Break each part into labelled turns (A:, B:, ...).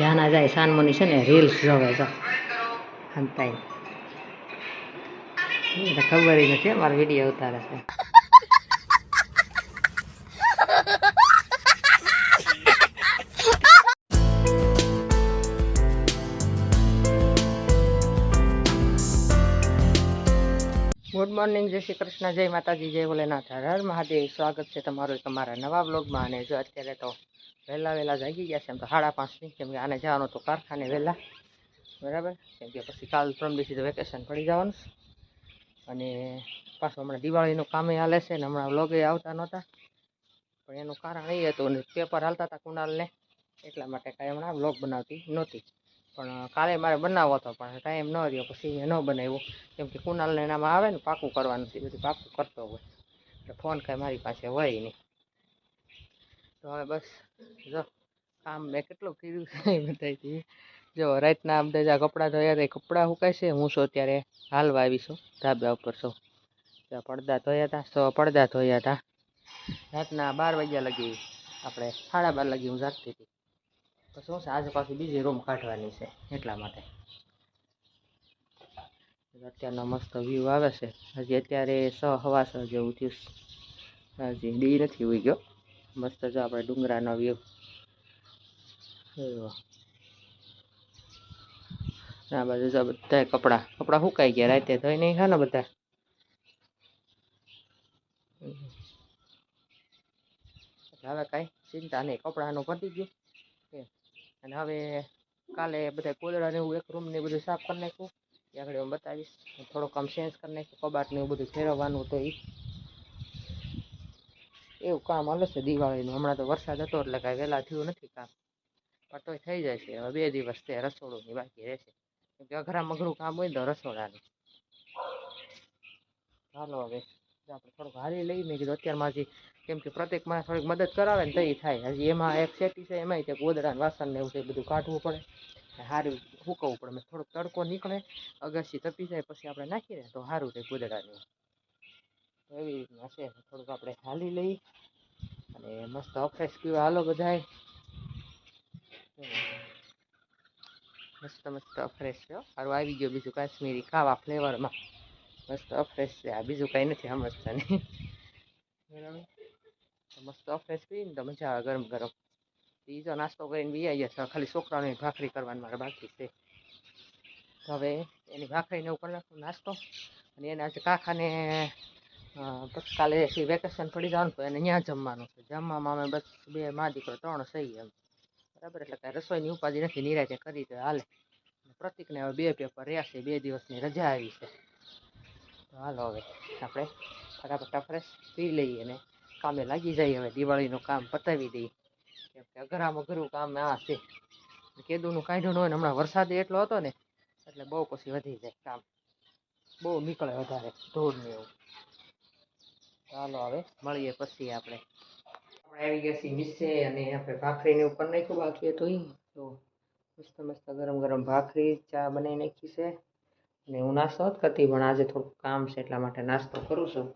A: ધ્યાના જાય, સાનમોની છે ને રીલ્સ જોવે છે. હંતાઈ ખબર નથી મારો વીડિયો ઉતારે છે. ગુડ મોર્નિંગ જય શ્રી કૃષ્ણ, જય માતાજી, જય ભોલેનાથ. હર હર મહાદેવ. સ્વાગત છે તમારું તમારા નવા બ્લોગમાં અને જો અત્યારે તો વહેલા વહેલા જાગી ગયા છે, એમ તો સાડા પાંચની કેમ કે આને જવાનું તો કારખાને વહેલા. બરાબર? કેમ કે પછી કાલ ત્રણ દિવસથી તો વેકેશન પડી જવાનું. અને પાછું હમણાં દિવાળીનું કામે હાલે છે ને, હમણાં વ્લોગે આવતા નહોતા. પણ એનું કારણ એ હતું પેપર હાલતા હતા કુણાલને, એટલા માટે કાંઈ હમણાં વ્લોગ બનાવતી નહોતી. પણ કાલે મારે બનાવવો હતો, પણ ટાઈમ ન રહ્યો, પછી મેં ન બનાવ્યો. કેમ કે કુનાલને એનામાં આવે ને, પાકું કરવાનું છે બધું પાકું કરતો હોય. એટલે ફોન કાંઈ મારી પાસે હોય નહીં. તો હવે બસ. જો, આમ મેં કેટલું કીધું છે બતાવી જો, રાતના બધા જ્યાં કપડાં ધોયા હતા કપડાં સુકાય છે? હું છું અત્યારે હાલવા આવી છું? ધાબા ઉપર છું. ત્યાં પડદા ધોયા હતા સો પડદા ધોયા હતા રાતના બાર વાગ્યા લગી આપણે સાડા બાર લગી હું જાગતી હતી. તો શું છે? આજે પાછી બીજી રૂમ કાઢવાની છે, એટલા માટે. અત્યારનો મસ્ત વ્યૂ આવે છે. હજી અત્યારે સ, હવા સ જેવું થયું હજી ડી નથી ઉઈ ગયો. મસ્ત છે આપણે ડુંગરાનો વ્યૂ આ બાજુ છે બધા કપડાં. કપડાં સુકાઈ ગયા? રાતે ધોઈ નહીં ખા બધા? હવે કાંઈ ચિંતા નહીં. કપડાનું પતી ગયું. અને હવે કાલે બધા કોદડા ને એક રૂમ ને બધું સાફ કરી નાખ્યું. એ આગળ હું બતાવીશ. થોડુંક આમ ચેન્જ કરી નાખ્યું. કબાટ ને બધું ફેરવવાનું તો એ એવું કામ હાલે છે દિવાળીનું. હમણાં તો વરસાદ હતો એટલે કાંઈ વહેલા થયું નથી કામ. પણ તોય થઈ છે. હવે બે દિવસ તે રસોડુંની બાકી રહેશે કેમ કે અઘરા મઘરું કામ હોય તો રસોડાનું. ચાલો હવે આપણે થોડુંક હાલી લઈ મેં કીધું અત્યારમાં હજી કેમ કે પ્રત્યેક માણસ થોડીક મદદ કરાવે ને તો એ થાય. હજી એમાં એક શેટી છે, એમાંય તે ગોદડા વાસણ ને એવું છે બધું કાઢવું પડે. સારું સૂકવવું પડે. મેં થોડોક તડકો નીકળે અગાસી તપી જાય, પછી આપણે નાખીએ ને તો સારું રહે ગોદડાનું. એવી રીતના છે. થોડુંક આપણે હાલી લઈ અને મસ્ત અફ્રેશ પીવા. હાલો બધાય. મસ્ત મસ્ત અફ્રેશ છે સારું આવી ગયો બીજું કાશ્મીરી ખાવા ફ્લેવરમાં. મસ્ત અફ્રેશ છે. આ બીજું કાંઈ નથી સમજતા નહીં બરાબર. મસ્ત અફ્રેશ પીને તો મજા આવે ગરમ ગરમ. બીજો નાસ્તો કરીને બી આવી જશે. ખાલી છોકરાઓની ભાખરી કરવાની મારે બાકી છે. હવે એની ભાખરીને એવું કરી નાખું નાસ્તો. અને એને આજે કાકાને પછી કાલે વેકેશન પડી જવાનું તો એને ત્યાં જમવાનું છે. જમવામાં અમે બસ બે મા દીકરો, ત્રણ સહી એમ. બરાબર, એટલે કાંઈ રસોઈની ઉપાધિ નથી, નિરાતે કરી તો હાલે. પ્રતિકને હવે બે પેપર રહ્યા છે, બે દિવસની રજા આવી છે. હાલો હવે, આપણે ફટાફટ ફ્રેશ પી લઈએ અને કામે લાગી જઈએ હવે, દિવાળીનું કામ પતાવી દઈએ. કેમ કે અઘરામાં અઘરું કામ આ છે. કેદુનું કાઢ્યું હોય ને, હમણાં વરસાદ એટલો હતો ને, એટલે બહુ પછી વધી જાય કામ. બહુ નીકળે વધારે, ધૂળ ને એવું. ચાલો હવે, મળીએ પછી આપણે. આપણે આવી ગયા છીએ નીચે અને આપણે ભાખરીને ઉપર નાખ્યું, બાકી હતું તો મસ્ત મસ્ત ગરમ ગરમ ભાખરી, ચા બનાવી નાખી છે. અને હું નાસ્તો જ કરતી, પણ આજે થોડુંક કામ છે એટલા માટે નાસ્તો કરું છું.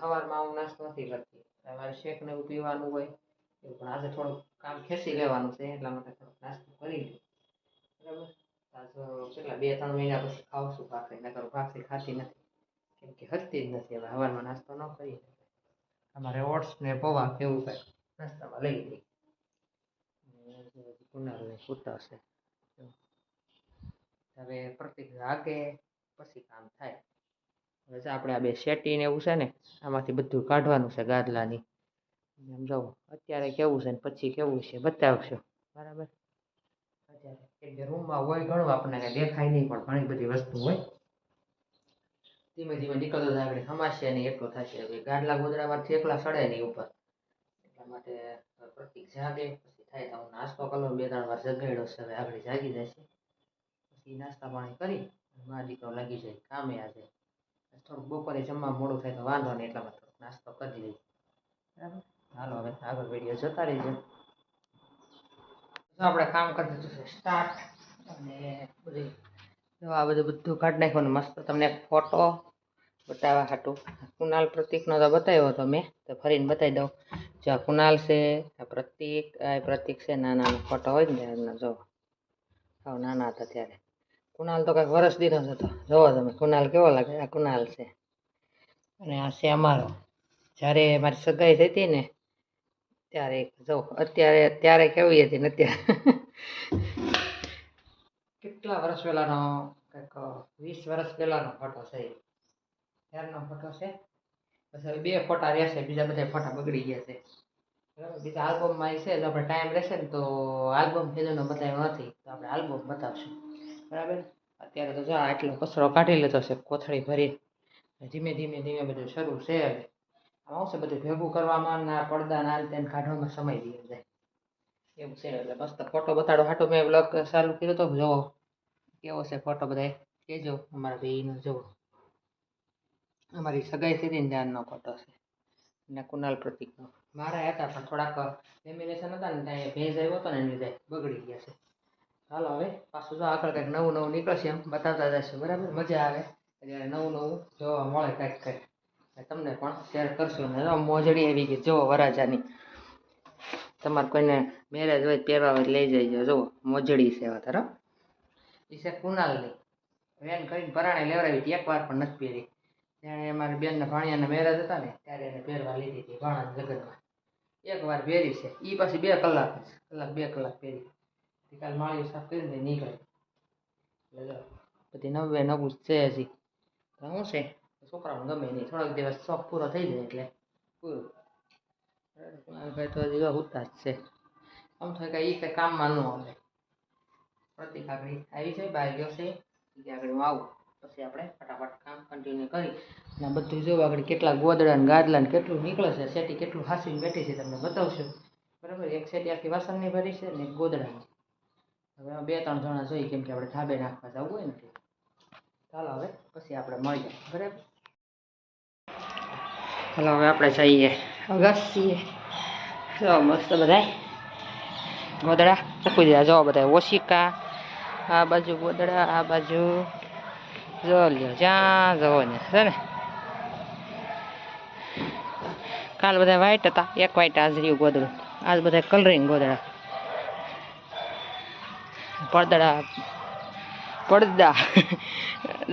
A: સવારમાં હું નાસ્તો નથી કરતી. સવારે શેક ને એવું પીવાનું હોય, એવું પણ આજે થોડુંક કામ ખેંચી લેવાનું છે, એટલા માટે થોડોક નાસ્તો કરી લઉં. બરાબર? કેટલા, બે, ત્રણ મહિના પછી છું ભાખરી, નકર ભાખરી ખાતી નથી. કેમ કે હટતી જ નથી, હવે સવારમાં નાસ્તો ન કરીએ. અમારે ઓટ્સ ને પૌવા એવું કાંઈક નાસ્તામાં લઈ લઈ કુનાલને છે હવે પ્રતિક આગે પછી કામ થાય. હવે આપણે આ બે શેટી ને એવું છે ને, આમાંથી બધું કાઢવાનું છે ગાદલાની. એમ અત્યારે કેવું છે ને, પછી કેવું છે, બતાવશો. બરાબર? અત્યારે રૂમમાં હોય ઘણું આપણને કાંઈ દેખાય નહીં પણ ઘણી બધી વસ્તુ હોય. ધીમે ધીમે નીકળતો થાય આપણે સમાશે નહીં, એટલો થશે. ગાડલા ગોદડામાંથી એકલા સડે નહીં ઉપર. એટલા માટે પ્રતિક જાગે, પછી થાય તો હું નાસ્તો કલર બે ત્રણ વાર જગાડ્યો છે, હવે આગળ જાગી જશે. પછી નાસ્તા પાણી કરી મારા દીકરો લાગી જાય, કામે આજે થોડુંક બપોરે જમવા મોડું થાય તો વાંધો નહીં, એટલા માટે નાસ્તો કરી લઈએ. બરાબર? હાલો, હવે આગળ વીડિયો જતા રહીજો. આપણે કામ કરી દીધું સ્ટાર્ટ અને બધું આ બધું બધું કાઢી નાખવાનું મસ્ત, તમને ફોટો બતાવવા હાટું. કુનાલ પ્રતિકનો તો બતાવ્યો હતો મેં, તો ફરીને બતાવી દઉં. જો આ કુનાલ છે, આ પ્રતિક આ પ્રતિક છે નાના ફોટો હોય ને એમનો, જો. હા નાના હતા ત્યારે. કુનાલ તો કંઈક વરસ દીધો હતો. જોવો તમે કુનાલ કેવો લાગે? આ કુનાલ છે. અને આ છે અમારો. જ્યારે મારી સગાઈ થઈ હતી ને, ત્યારે જો, અત્યારે, ત્યારે કેવી હતી ને અત્યારે? કેટલા વર્ષ પહેલાંનો, કંઈક વીસ વર્ષ પહેલાંનો ફોટો છે. ત્યારનો ફોટો છે. પછી બે ફોટા રહેશે, બીજા બધા ફોટા બગડી ગયા છે. બરાબર? બીજા આલ્બમમાં એ છે, એટલે આપણે ટાઈમ રહેશે ને તો આલ્બમ ફેલોનો બતાવ્યો નથી, તો આપણે આલ્બમ બતાવશું. બરાબર? અત્યારે તો જો આટલો કચરો કાઢી લીધો છે, કોથળી ભરી ધીમે ધીમે ધીમે બધું શરૂ છે હવે. આમાં છે, બધું ભેગું કરવામાં ને પડદા ના તેને કાઢવામાં સમય દઈ જાય. એવું છે, એટલે મસ્ત ફોટો બતાડો. હાટો મેં બ્લોગ ચાલુ કર્યો તો જોવો. કેવો છે ફોટો બધા કહેજો અમારા ભાઈનો જોવો. અમારી સગાઈ ને ધ્યાનનો ફોટો છે. ને કુનાલ પ્રતિકનો મારા હતા પણ થોડાક લેમિનેશન હતા ને ત્યાં ભેજ આવ્યો હતો ને એની લીધે બગડી ગયા છે. ચાલો હવે, પાછું જો આગળ કંઈક નવું નવું નીકળશે એમ, બતાવતા જશે બરાબર? મજા આવે. ત્યારે નવું નવું જોવા મળે કંઈક કંઈક. તમને પણ શેર કરશું. ને મોજડી આવી ગઈ. જુઓ વરાજાની તમારે કોઈને મેરેજ હોય પહેરવા હોય લઈ જઈજો જુઓ, મોજડી છે હવે તરફ એ છે કુનાલની. વેન કરીને પરાણે લેવડાવી હતી. એકવાર પણ નથી પહેરી. ત્યારે મારી બેનના ભાણિયાના મેરેજ હતા ને, ત્યારે એને પહેરવા લીધી હતી ભાણાના લગ્નમાં. એકવાર પહેરી છે. એ પાછી બે કલાક કલાક બે કલાક પહેરી. કાલ માળી સાફ કરીને નીકળે. એટલે પછી નવે નવું છે હજી. શું છે, છોકરાઓને ગમે નહીં. થોડાક દિવસ શોખ પૂરો થઈ જાય એટલે. પૂરું. ભાઈ તો હજી ઉતા છે. આમ થાય કે એ કંઈ કામમાં ન આવે. પ્રતિક આગળ આવી છે, બહાર ગયો છે. આગળ હું આવું. પછી આપણે ફટાફટ કામ કન્ટિન્યુ કરી. અને બધું જો આગળ કેટલા ગોદડા ને ગાદલા ને કેટલું નીકળે છે સેટી કેટલું હાસીને બેઠી છે, તમને બતાવશું. બરાબર? એક સેટી આખી વાસણની ભરી છે ને એક હવે બે ત્રણ જણા જોઈએ કેમ કે આપણે ધાબે નાખવા જવું હોય ને ચાલો હવે પછી આપણે મળીએ. બરાબર? ચાલો હવે આપણે જઈએ. અગાસીએ. જો મસ્ત બધાય. ગોદડા. ચકવી દીધા. જો બધા ઓશિકા. આ બાજુ ગોદડા, આ બાજુ જો લ્યો જ્યાં જવો ને છે ને કાલ બધા વ્હાઈટ હતા એક વ્હાઈટ આજ રહ્યું ગોદડું આજ બધા કલરિંગ ગોદડા પડદડા પડદા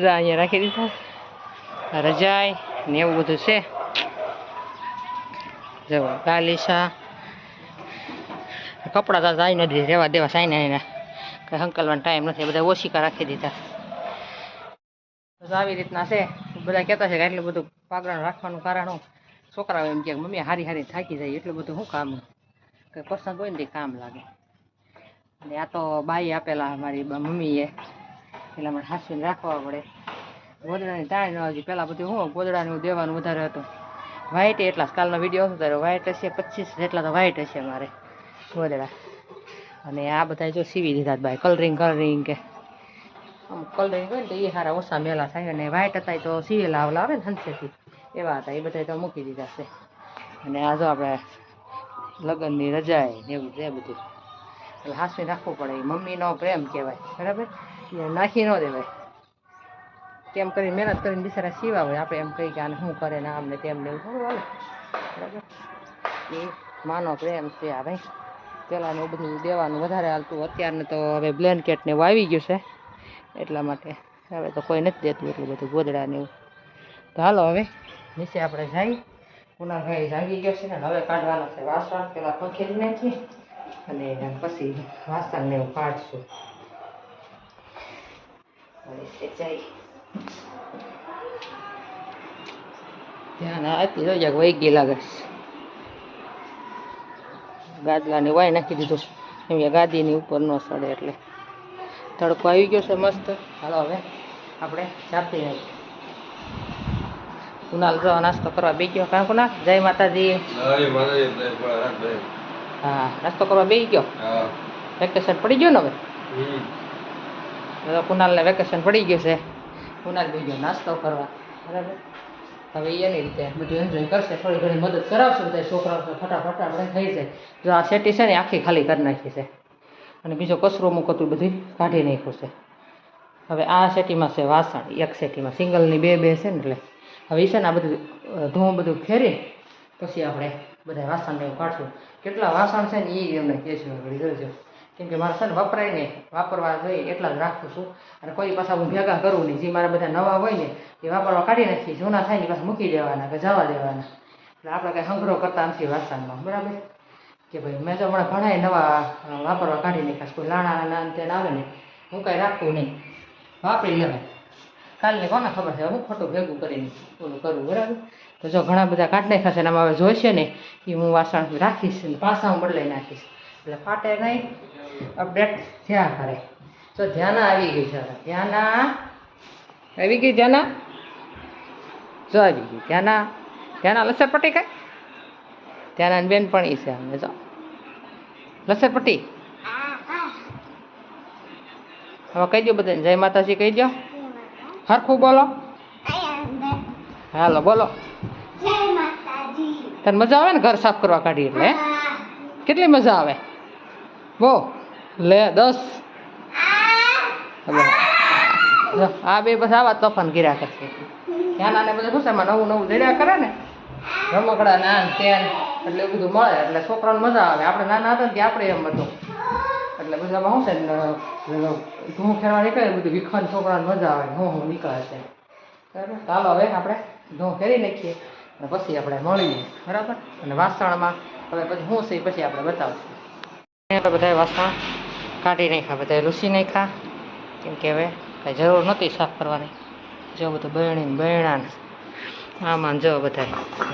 A: અહીંયા રાખી દીધા રજાઈ ને એવું બધું છે જો ગાલીસા કપડાં તો જાય નથી રહેવા દેવા સાઈને કંઈ હંકલવાનો ટાઈમ નથી બધા ઓશિકા રાખી દીધા તો આવી રીતના છે. બધા કહેતા છે કે એટલું બધું પાગરણ રાખવાનું કારણ હું છોકરાઓ એમ કે મમ્મી હારી હારી થાકી જાય, એટલું બધું શું કામ? કંઈ પસંદ હોય ને કામ લાગે. અને આ તો બાઈ આપેલા મારી મમ્મીએ. એટલે મને હાંસવીને રાખવા પડે. ગોદડાની તાણ હજી પહેલાં બધું શું, ગોદડાનું દેવાનું વધારે હતું. વ્હાઈટ એટલા કાલનો વીડિયો હતો ત્યારે વ્હાઈટ હશે, પચીસ જેટલા તો વ્હાઈટ હશે મારે ગોદડા. અને આ બધા જો સીવી દીધા ભાઈ કલરિંગ કલરિંગ કે આમ કલરિંગ હોય ને તો એ સારા ઓછા મેલા થાય અને વ્હાઈટ હતા તો સીવેલા આવે ને હંસેથી એવા હતા, એ બધા તો મૂકી દીધા છે. અને આ જો આપણે લગ્નની રજાએ ને એવું છે બધું. એટલે હાસવી રાખવું પડે મમ્મીનો પ્રેમ કહેવાય, બરાબર? એ નાખી ન દેવાય. કેમ કરી મહેનત કરીને બિચારા સીવા હોય, આપણે એમ કહી કે આને શું કરે ને આમ ને તેમ ને એવું થોડું હાલે, બરાબર? એ માનો પ્રેમ છે આ ભાઈ. પહેલાંનું બધું દેવાનું વધારે હાલતું, અત્યારને તો હવે બ્લેન્કેટ ને એવું આવી ગયું છે. એટલા માટે. હવે તો કોઈ નથી દેતું એટલું બધું ગોદડા ને એવું. તો હાલો હવે, નીચે આપણે જઈ પુનાભાઈ જાગી ગયો છે ને હવે કાઢવાનો છે વાસણ, પેલા પંખેરી નાખીએ અને પછી વાસણ ને એવું કાઢશું. જઈ ધ્યાન આપી જો જ્યાં વહી ગયેલા છે ગાદલાને વાય નાખી દીધું. એમ ગાદીની ઉપર ન સડે એટલે. તડકો આવી ગયો છે મસ્ત. હાલો હવે આપણે ચાપી આવી કુનાલ જો નાસ્તો કરવા બે ગયો. કાં કુનાલ જય માતાજી. હા નાસ્તો કરવા બે ગયો? વેકેશન પડી ગયું ને હવે? કુનાલ કુનાલને વેકેશન પડી ગયું છે. કુનાલ બે ગયો નાસ્તો કરવા. બરાબર? હવે એની રીતે બધું એન્જોય કરશે થોડી ઘણી મદદ કરાવશું તો છોકરાઓ ફટાફટ આપણે થઈ જાય. જો આ સેટી છે ને આખી ખાલી કરી નાખી છે. અને બીજો કચરો મૂકતું બધી કાઢી નાખ્યું છે. હવે આ સેટીમાં છે વાસણ એક સેટીમાં. સિંગલની બે બે છે ને એટલે. હવે ઈ છે ને આ બધું અ, બધું ફેરી પછી આપણે બધા વાસણ ને કાઢશું. કેટલા વાસણ છે ને એ અમને કહે છે કેમ કે મારે છે ને વપરાય ને વાપરવા જોઈએ એટલા જ રાખું છું. અને કોઈ પાછા હું ભેગા કરું નહીં. જે મારા બધા નવા હોય ને એ વાપરવા કાઢી નાખીએ. જૂના થાય ને પાછા મૂકી દેવાના કે જવા દેવાના. એટલે આપણે કંઈ સંગ્રહ કરતા નથી વાસણમાં બરાબર? કે ભાઈ, મેં તો હમણાં ઘણા નવા વાપરવા કાઢી નાખ્યા. કોઈ લાણા ના તે આવે ને હું કાંઈ રાખું નહીં. વાપરી લેવાય. કાલની કોને ખબર છે? હું ખોટું ભેગું કરીને ઓલું કરું, બરાબર? તો જો ઘણા બધા કાઢ નાખ્યા છે ને હવે જોઈશે ને એ હું વાસણ રાખીશ ને પાસા હું બદલાઈ નાખીશ. એટલે ફાટે નહીં, અપડેટ થયા કરે. તો ધ્યાના આવી ગઈ છે. ધ્યાના આવી ગઈ ધ્યાના જો આવી ગઈ ધ્યાના ધ્યાના પટી કઈ? ધ્યાના બેન પણ એ છે અમે જો. લસરપટ્ટી હવે કહી દો બધાને. જય માતાજી કહી દો હરખું બોલો. હાલો બોલો. તને મજા આવે ને ઘર સાફ કરવા કાઢી એટલે કેટલી મજા આવે? બો લે દસ. આ બે બસ આવા તોફાન ગીરા કરશે. નાને બધા એમાં નવું નવું દડ્યા કરે ને. રમકડા ના ને તે ને, એટલે બધું મળે, એટલે છોકરાને મજા આવે. આપણે નાના હતા ને આપણે એમ હતું. એટલે બધામાં શું છે ઘઉં ખેરવા નીકળે બધું વિખવાન છોકરાને મજા આવે હું હું નીકળે છે. બરાબર? ચાલો હવે આપણે ધૂમ ફેરી નાખીએ અને પછી આપણે મળીએ. બરાબર? અને વાસણમાં હવે પછી શું છે પછી આપણે બતાવશું. આપણે બધા વાસણ કાઢી નાખ્યા બધા લૂસી નાખ્યા. કેમ કે હવે કાંઈ જરૂર નહોતી સાફ કરવાની. જો બધું બહેણી બહેણા આમાં જો બધા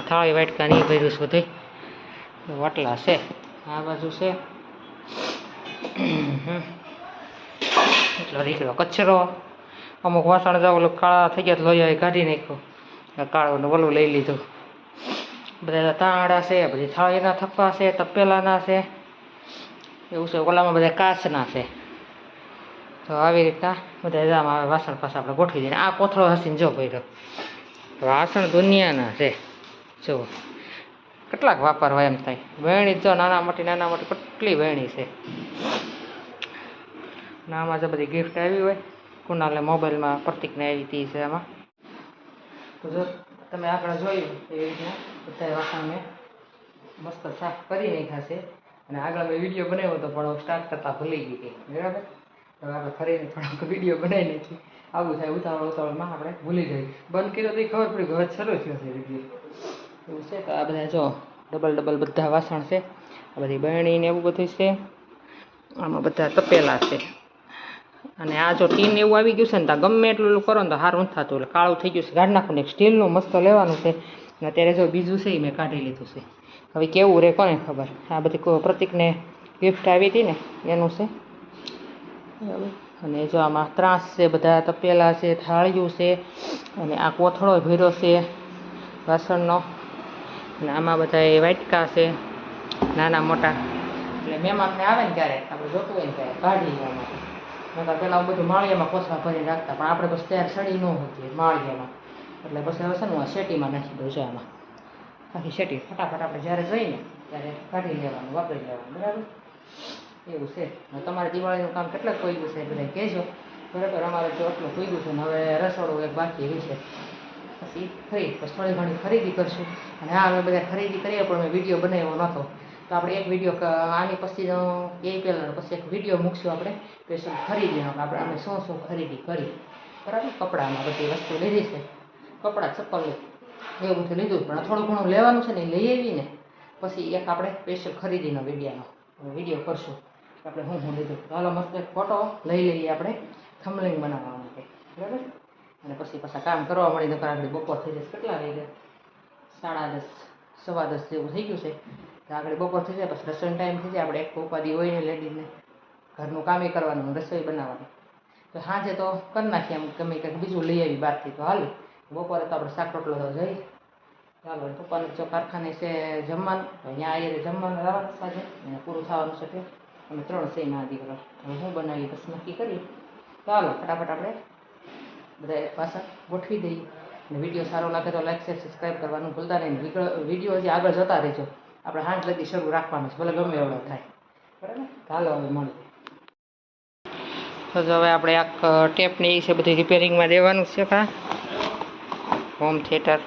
A: થાળી વાટકા નહીં ભર્યું છે બધું વટલા છે. આ બાજુ છે. એટલો નીકળ્યો કચરો. અમુક વાસણ જાવ ઓલું કાળા થઈ ગયા લોહી કાઢી નાખ્યું. કાળું ઓલું લઈ લીધું. બધા તાંડા છે પછી થાળીના થપ્પા છે, તપેલાના છે. એવું છે, ઓલામાં બધા કાચના છે. તો આવી રીતના બધા એમાં આવે, વાસણ પાસે આપણે ગોઠવી દઈએ. આ કોથળો હસીને જો ભાઈ વાસણ દુનિયાના છે. જુઓ. કેટલાક વાપરવા એમ થાય. વેણી જો નાના મોટી નાના મોટી, કેટલી વેણી છે. આમાં જે બધી ગિફ્ટ આવી હોય કુનાલે મોબાઈલમાં પ્રતિકને આવી હતી છે એમાં તો જો તમે આગળ જોયું એવી રીતના બધા વાસણ મેં મસ્ત સાફ કરી નાખ્યા છે. અને આગળ મેં વીડિયો બનાવ્યો હતો, પણ હું સ્ટાર્ટ કરતાં ભૂલી ગઈ હતી. બરાબર? તો આપણે ફરીને થોડોક વીડિયો બનાવી નાખી. આવું થાય ઉતાવળ ઉતાવળમાં આપણે ભૂલી જઈએ. બંધ કર્યો તો ખબર પડી હવે છેલ્લો થયો છે વીડિયો એવું છે તો આ બધા જો ડબલ ડબલ બધા વાસણ છે, આ બધી બહેણીને એવું બધું છે. આમાં બધા તપેલા છે. અને આ જો ટીન એવું આવી ગયું છે ને ત્યાં ગમે એટલું કરો ને તો સારું નથી થતું. એટલે કાળું થઈ ગયું છે કાઢી નાખું ને સ્ટીલનું મસ્ત લેવાનું છે. અને અત્યારે જો બીજું છે એ મેં કાઢી લીધું છે. હવે કેવું રહે કોને ખબર? આ બધી પ્રતિકને ગિફ્ટ આવી હતી ને, એનું છે. અને જો આમાં ત્રાસ છે, બધા તપેલા છે, થાળિયું છે, અને આ કોથળો ભર્યો છે વાસણનો. અને આમાં બધા એ વાટકા છે, નાના મોટા. એટલે મહેમાનને આવે ને ત્યારે આપણે જોતું હોય ને ત્યારે કાઢી લેવામાં નકર પહેલાં બધું માળિયામાં કોસમાં ભરી રાખતા, પણ આપણે બસ ત્યારે સડી ન હોતી માળિયામાં. એટલે પછી હવે છે ને શેટીમાં નાખી દઉં છું આમાં. આખી શેટી ફટાફટ આપણે જ્યારે જઈએ ત્યારે કાઢી લેવાનું, વાપરી લેવાનું, બરાબર? એવું છે. તમારે દિવાળીનું કામ કેટલાક ખોઈ છે બધા કહેજો. બરાબર, અમારે જો આટલું ખોઈ છે ને હવે રસોડું એક બાકી રહી છે. પછી ખરીદ પછી થોડી ઘણી ખરીદી કરશું. અને હા, અમે બધા ખરીદી કરીએ, પણ મેં વીડિયો બનાવ્યો નહોતો. તો આપણે એક વીડિયો આની પછી એ પહેલાં પછી એક વીડિયો મૂકશું આપણે સ્પેશિયલ ખરીદીનો આપણે અમે શું શું ખરીદી કરી. બરાબર? કપડામાં બધી વસ્તુ લીધી છે. કપડાં, ચપ્પલ એવું બધું લીધું, પણ થોડું ઘણું લેવાનું છે ને લઈ આવીને પછી એક આપણે સ્પેશિયલ ખરીદીનો વિડીયાનો વીડિયો કરશું. આપણે શું શું લીધું. તો હાલો, મસ્ત એક ફોટો લઈ લઈએ આપણે થમલિંગ બનાવવા માટે. બરાબર? અને પછી પાછા કામ કરવા મળી નકર આગળ બપોર થઈ જશે. કેટલા વાગે? સાડા દસ, સવા દસ જેવું થઈ ગયું છે. તો આગળ બપોર થઈ જાય, પછી રસોઈ ટાઈમ થઈ જાય. આપણે એક ઉપાધિ હોય ને લેડીઝને. ઘરનું કામે કરવાનું રસોઈ બનાવવાની. તો સાંજે તો કરી નાખીએ આમ ગમે કંઈક બીજું લઈ આવી બહારથી તો હાલ. બપોરે તો આપણે શાક રોટલો તો જઈ. ચાલો પપ્પાને જો કારખાને છે જમવાનું અહીંયા આવીએ જમવાનું લાવવાનું સાંજે. એને પૂરું થવાનું છે અમે ત્રણ છે ના દીકરો. હવે હું બનાવી બસ નક્કી કરીએ. ચાલો ફટાફટ આપણે બધા પાછા ગોઠવી દઈએ. અને વીડિયો સારો લાગે તો લાઈક શેર સબસ્ક્રાઈબ કરવાનું ભૂલતા નહીં. વીડિયો હજી આગળ જતા રહેજો. આપણે હાંજ લગી શરૂ રાખવાનું છે. ભલે ગમે એવડો થાય. બરાબર? ચાલો હવે મળીએ. તો હવે આપણે આ ટેપને એ છે બધી રિપેરિંગમાં દેવાનું છે કા? હોમ થિયેટર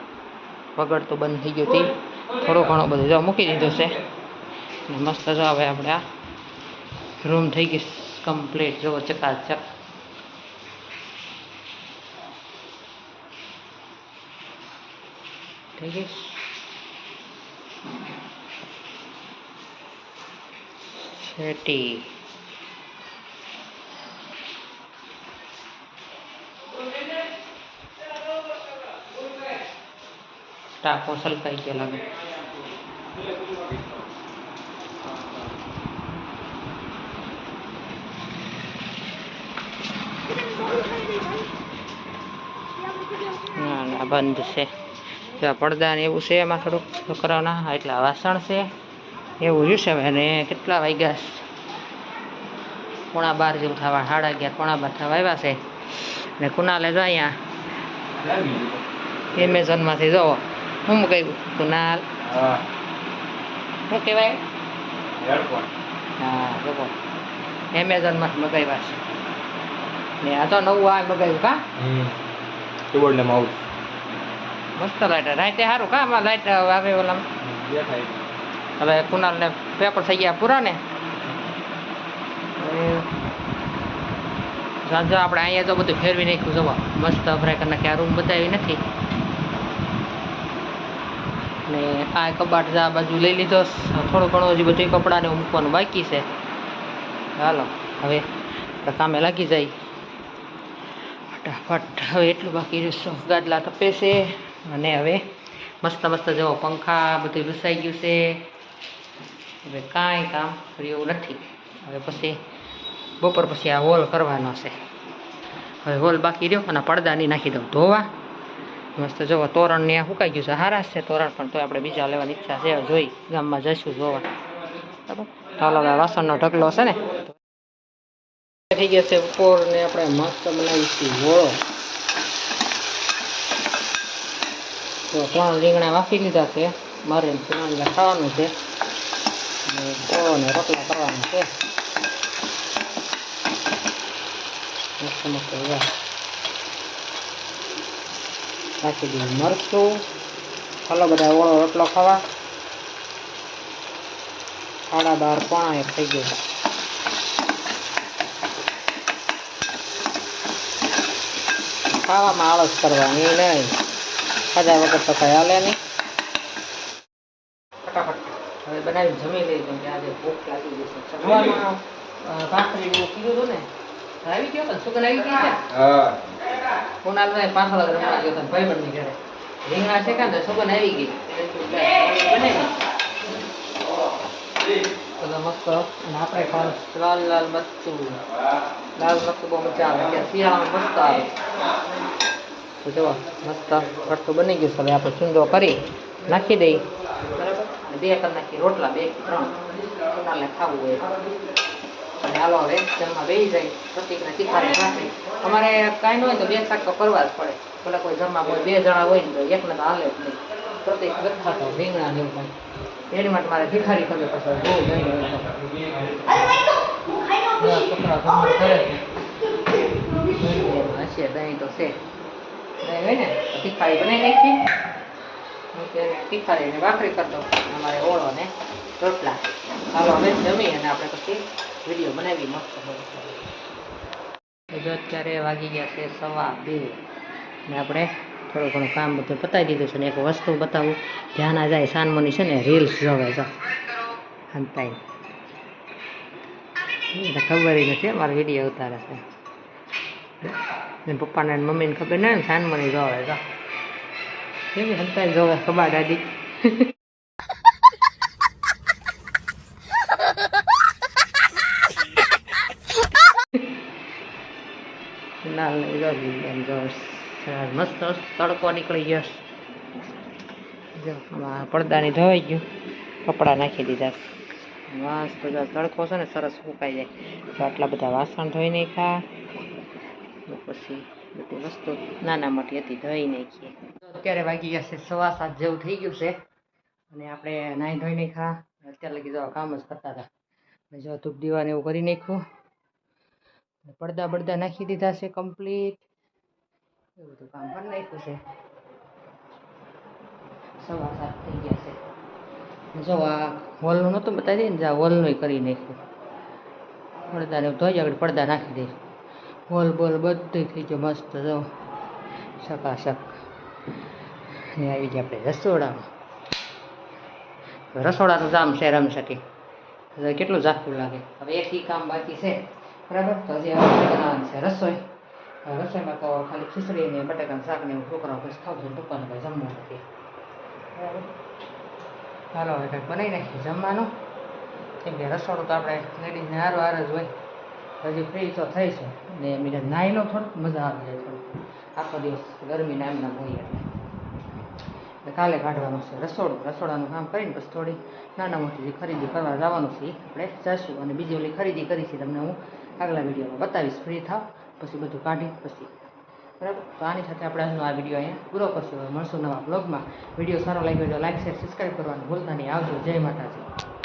A: વગડતું બંધ થઈ ગયું હતી થોડો ઘણો બધો. જો મૂકી દીધો છે. મસ્ત જો હવે આપણે આ રૂમ થઈ ગઈ કમ્પ્લીટ જો ચકાચક. થઈ ગઈ છેટી ટાંકો સલકાઈ ગયો લાગે ના ના બંધ આ પડદા ને એવું છે એમાં થોડુંક છોકરાઓના એટલા વાસણ છે. એવું રહ્યું છે અને કેટલા વાગ્યા? પોણા બાર જેવું થવા સાડા અગિયાર પોણા બાર થવા આવ્યા છે. ને કુનાલે જો અહીંયા એમેઝોનમાંથી જોવો હું કહ્યું કુનાલ. શું કહેવાય? હા જોવો. એમેઝોનમાંથી મગાવ્યા છે. ને આ તો નવું આ મગાવ્યું કા?
B: કીબોર્ડ ને માઉસ.
A: મસ્ત લાઇટર રાતે સારું કા આમાં લાઇટ આવે ઓલામાં.
B: હવે
A: હવે કુનાલને પેપર થઈ ગયા પૂરા ને સાંજે આપણે અહીંયા તો બધું ફેરવી નાખ્યું જવા મસ્ત અભરાય કરી નાખ્યા રૂમ બતાવી નથી. ને આ કબાટ આ બાજુ લઈ લીધો. થોડું ઘણું હજી બધું કપડાને મૂકવાનું બાકી છે. હાલો, હવે કામે લાગી જાય. ફટાફટ, હવે એટલું બાકી ગાદલા તપે છે. અને હવે મસ્ત મસ્ત જવો પંખા બધું લૂસાઈ ગયું છે. હવે કાંઈ કામ એવું નથી. હવે પછી બપોર પછી આ હોલ કરવાનો છે. હવે હોલ બાકી રહ્યો અને પડદા નહીં નાખી દઉં ધોવા. મસ્ત જોવો તોરણ ને સુકાઈ ગયું છે. હારા છે તોરણ, પણ તો આપણે બીજા લેવાની ઈચ્છા છે. જોઈ ગામમાં જઈશું જોવા. બરાબર? ચાલો વાસણનો ઢગલો છે ને. થઈ ગયો છે ઉપર ને આપણે મસ્ત બનાવીશું હોળો. તો ત્રણ રીંગણા વાપી લીધા છે મારે ત્રણ રીંગણા ખાવાનું છે અને ઓળો ને રોટલા કરવાના છે મસ્ત મસ્ત એવા નાખી દઈએ મરચું ચાલો બધા ઓળો રોટલો ખાવા સાડા બાર પોણા એક થઈ ગયો ખાવામાં આળસ કરવાની નહીં ખાધા વગર તો કઈ હાલે નહીં. ફટાફટ. હવે બનાવી જમી લઈ કેમ કે આજે ભૂખ લાગી ગઈ છે. જમવામાં અ, ભાખરી ને એવું કીધું હતું ને. આવી ગયો તો સુગન આવી ગઈ છે?
B: હા.
A: કુનાલ ભાઈ પાછળ જ રમવા ગયો હતો ભાઈ બંધ ઘરે. રીંગણા છે કાં સુગન આવી ગઈ. બનાવી બધા મસ્ત અને આપણે ખાવાનું લાલ લાલ મરચું. લાલ મરચું બહુ મજા આવે. કે શિયાળામાં મસ્ત આવે. તો જો મસ્ત ભરતું બની ગયું હવે આપણે ચૂંદો કરી નાખી દઈ બરાબર? બે કલાક નાખી રોટલા બે ત્રણ. કુનાલને ખાવું હોય. અને હાલો હવે જમવા બેસી જાય. પ્રતિકને તીખારી ભાખરી અમારે કાંઈ ન હોય તો બે શાક તો કરવા જ પડે. ભલે કોઈ જમવા બે જણા હોય ને તો એકને તો હાલે જ નહીં. પ્રતિક બધા તો રીંગણા ને એવું કાંઈ. એની માટે મારે ભિખારી કરવી પડશે. બહુ ગઈ છોકરા જમવા કરે છે હશે દહીં તો છે હોય ને તીખારી બનાવી નાખી અત્યારે તીખારી ને ભાખરી કરી દો અમારે ઓળો ને રોટલા હાલો હવે જમી અને આપણે પછી વીડિયો બનાવી મસ્ત બધું અત્યારે વાગી ગયા છે સવા બે ને આપણે થોડું ઘણું કામ બધું પતાવી દીધું છે ને એક વસ્તુ બતાવું ધ્યાન આ જાય સાનમોની છે ને રીલ્સ જોવે છે હંતાઈ એને ખબર નથી મારો વીડિયો ઉતારે છે ને પપ્પાને મમ્મીને ખબર ના ને સાનમની જોવે છે કેવી હંતાઈ જોવે ખબર દાદી ના લઈ જો એમ જો સરસ મસ્ત તડકો નીકળી ગયો જો પડદાની ધોવાઈ ગયું કપડાં નાખી દીધા વાસ જો તડકો છે ને સરસ સુકાઈ જાય તો આટલા બધા વાસણ ધોઈ નાખ્યા ને પછી બધી વસ્તુ નાના મોટી હતી, ધોઈ નાખીએ. અત્યારે વાગી ગયા છે સવા સાત જેવું થઈ ગયું છે. અને આપણે નાહી ધોઈ નાખ્યા. અત્યારે લગી જવા કામ જ કરતા હતા. જો ધૂપ દીવાને એવું કરી નાખ્યું. પડદા પડદા નાખી દીધા છે કમ્પ્લીટ એવું બધું કામ કરી નાખ્યું છે. સવા સાત થઈ ગયા છે. જો આ હોલનું નહોતું બતાવી દઈએ ને આ હોલનું કરી નાખ્યું. પડદાને ધોઈ આગળ પડદા નાખી દઈશ બોલ બોલ બધું થઈ ગયો, મસ્ત, જો. સકાશક ને આવી ગયા આપણે રસોડામાં. રસોડાનું જામ છે, રમ શકી. કેટલું ઝાખું લાગે. હવે એક કામ બાકી છે. બરાબર? તો હજી બનાવવાનું છે રસોઈ. રસોઈમાં તો ખાલી ખીચડી ને બટાકાનું શાક ને એવું છોકરાઓ પછી ખાવશે ને પપ્પાને ભાઈ જમવું નથી. બરાબર? ચાલો હવે કંઈક બનાવી નાખીએ, જમવાનું. કેમ કે રસોડું તો આપણે લેડીઝને હારો હાર જ હોય. હજી ફ્રી તો થઈ છે ને એમને નાહી લો થોડુંક મજા આવી જાય થોડું આખો દિવસ ગરમીના એમના હોય એટલે. કાલે કાઢવાનું છે રસોડું. રસોડાનું કામ કરીને પછી થોડી નાના મોટી જે ખરીદી કરવા જવાનું છે આપણે જઈશું અને બીજી ઓલી ખરીદી કરી તમને હું આગલા વિડીયોમાં બતાવીશ. ફ્રી થાવ, પછી બધું કાઢી, પછી. બરાબર? તો આની સાથે આપણે આજનો આ વીડિયો અહીંયા પૂરો કરશું. મળશું નવા બ્લોગમાં વીડિયો સારો લાગ્યો તો લાઈક શેર સબસ્ક્રાઈબ કરવાનું ભૂલતા નહીં. આવજો. જય માતાજી.